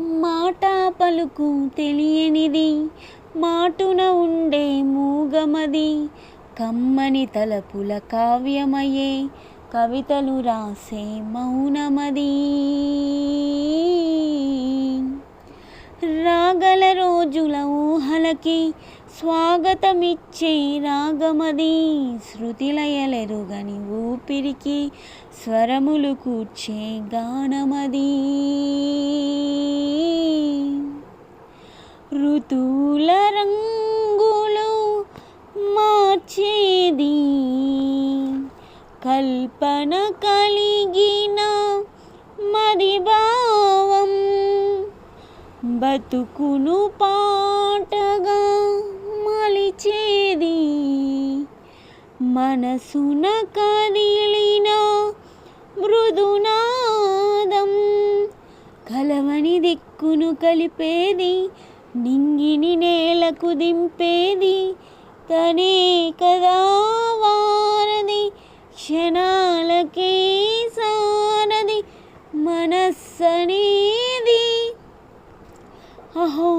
మాట పలుకు తెలియనిది మాటున ఉండే మూగమది. కమ్మని తలపుల కావ్యమయే కవితలు రాసే మౌనమది. రాగల రోజుల ఊహలకి స్వాగతమిచ్చే రాగమది. శృతిలయలెరుగని ఊపిరికి స్వరములు కూర్చే గానమది. ఋతువుల రంగులు మార్చేది. కల్పన కలిగిన మదిభావం బతుకును పాటగా మలిచేది. మనసున కదిలిన మృదునాదం కలవని దిక్కును కలిపేది. నింగిని నేలకు దింపేది తనే కదా వారది. క్షణాలకే సారది మనస్సనేది. అహో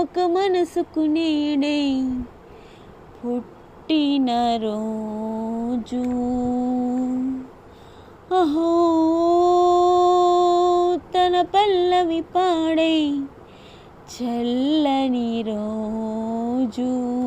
ఒక మనసుకు నేడై పుట్టిన రోజు. అహో పల్లవి పాడే చల్లని రోజు.